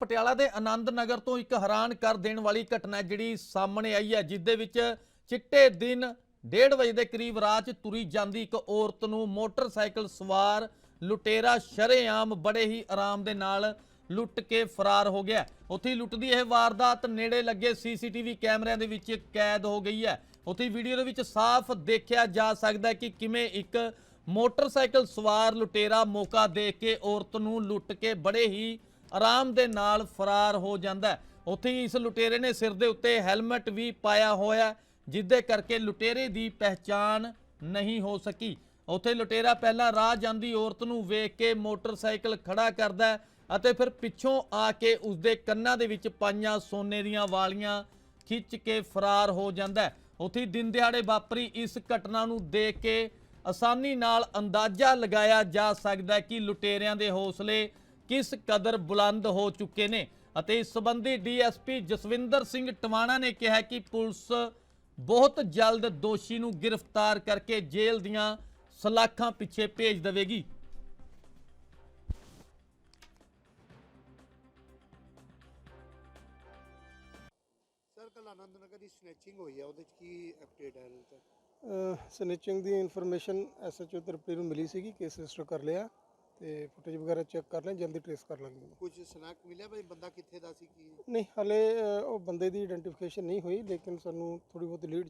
ਪਟਿਆਲਾ ਦੇ ਆਨੰਦ ਨਗਰ ਤੋਂ ਇੱਕ ਹੈਰਾਨ ਕਰ ਦੇਣ ਵਾਲੀ ਘਟਨਾ ਜਿਹੜੀ ਸਾਹਮਣੇ ਆਈ ਹੈ, ਜਿਸ ਦੇ ਵਿੱਚ ਚਿੱਟੇ ਦਿਨ 1:30 ਵਜੇ ਦੇ ਕਰੀਬ ਰਾਹ 'ਚ ਤੁਰੀ ਜਾਂਦੀ ਇੱਕ ਔਰਤ ਨੂੰ ਮੋਟਰਸਾਈਕਲ ਸਵਾਰ ਲੁਟੇਰਾ ਸ਼ਰੇਆਮ ਬੜੇ ਹੀ ਆਰਾਮ ਦੇ ਨਾਲ ਲੁੱਟ ਕੇ ਫਰਾਰ ਹੋ ਗਿਆ। ਉੱਥੇ ਹੀ ਲੁੱਟ ਦੀ ਇਹ ਵਾਰਦਾਤ ਨੇੜੇ ਲੱਗੇ ਸੀਸੀਟੀਵੀ ਕੈਮਰਿਆਂ ਦੇ ਵਿੱਚ ਕੈਦ ਹੋ ਗਈ ਹੈ। ਉੱਥੇ ਵੀਡੀਓ ਦੇ ਵਿੱਚ ਸਾਫ਼ ਦੇਖਿਆ ਜਾ ਸਕਦਾ ਹੈ ਕਿ ਕਿਵੇਂ ਇੱਕ ਮੋਟਰਸਾਈਕਲ ਸਵਾਰ ਲੁਟੇਰਾ ਮੌਕਾ ਦੇਖ ਕੇ ਔਰਤ ਨੂੰ ਲੁੱਟ ਕੇ ਬੜੇ ਹੀ ਆਰਾਮ ਦੇ ਨਾਲ ਫਰਾਰ ਹੋ ਜਾਂਦਾ ਹੈ। ਉੱਥੇ ਹੀ ਇਸ ਲੁਟੇਰੇ ਨੇ ਸਿਰ ਦੇ ਉੱਤੇ ਹੈਲਮਟ ਵੀ ਪਾਇਆ ਹੋਇਆ ਜਿੱਦੇ ਕਰਕੇ ਲੁਟੇਰੇ ਦੀ ਪਹਿਚਾਣ ਨਹੀਂ ਹੋ ਸਕੀ। ਉੱਥੇ ਲੁਟੇਰਾ ਪਹਿਲਾਂ ਰਾਹ ਜਾਂਦੀ ਔਰਤ ਨੂੰ ਵੇਖ ਕੇ ਮੋਟਰਸਾਈਕਲ ਖੜਾ ਕਰਦਾ ਅਤੇ ਫਿਰ ਪਿੱਛੋਂ ਆ ਕੇ ਉਸਦੇ ਕੰਨਾਂ ਦੇ ਵਿੱਚ ਪਾਈਆਂ ਸੋਨੇ ਦੀਆਂ ਵਾਲੀਆਂ ਖਿੱਚ ਕੇ ਫਰਾਰ ਹੋ ਜਾਂਦਾ ਉੱਥੇ ਦਿਨ ਦਿਹਾੜੇ ਵਾਪਰੀ ਇਸ ਘਟਨਾ ਨੂੰ ਦੇਖ ਕੇ ਆਸਾਨੀ ਨਾਲ ਅੰਦਾਜ਼ਾ ਲਗਾਇਆ ਜਾ ਸਕਦਾ ਕਿ ਲੁਟੇਰਿਆਂ ਦੇ ਹੌਸਲੇ ਕਿਸ ਕਦਰ ਬੁਲੰਦ ਹੋ ਚੁੱਕੇ ਨੇ? ਅਤੇ ਇਸ ਸੰਬੰਧੀ ਡੀਐਸਪੀ ਜਸਵਿੰਦਰ ਸਿੰਘ ਟਵਾਣਾ ਨੇ ਕਿਹਾ ਕਿ ਪੁਲਿਸ ਬਹੁਤ ਜਲਦ ਦੋਸ਼ੀ ਨੂੰ ਗ੍ਰਿਫਤਾਰ ਕਰਕੇ ਜੇਲ੍ਹ ਦੀਆਂ ਸਲਾਖਾਂ ਪਿੱਛੇ ਭੇਜ ਦੇਵੇਗੀ। ਸਰ ਕੱਲ ਆਨੰਦ ਨਗਰ ਦੀ ਸਨੈਚਿੰਗ ਹੋਈ ਆ ਉਹਦੇ ਚ ਕੀ ਅਪਡੇਟ ਹੈ ਸਨਿਚਿੰਗ ਦੀ ਇਨਫੋਰਮੇਸ਼ਨ ਐਸਐਚਓ ਤਰਪੇ ਨੂੰ ਮਿਲੀ ਸੀਗੀ ਕੇਸ ਰਜਿਸਟਰ ਕਰ ਲਿਆ। ਤੇ ਫੁਟੇਜ ਵਗੈਰਾ ਚੈੱਕ ਕਰ ਲਿਆ ਜਲਦੀ ਟ੍ਰੇਸ ਕਰ ਲਾਂਗੇ ਉਹਨੂੰ। ਕੁਝ ਸਨੈਕ ਮਿਲਿਆ ਭਾਈ ਬੰਦਾ ਕਿੱਥੇ ਦਾ ਸੀ ਕੀ ਨਹੀਂ ਹਲੇ ਉਹ ਬੰਦੇ ਦੀ ਆਇਡੈਂਟੀਫਿਕੇਸ਼ਨ ਨਹੀਂ ਹੋਈ ਲੇਕਿਨ ਸਾਨੂੰ ਥੋੜੀ ਬਹੁਤ ਲੀਡ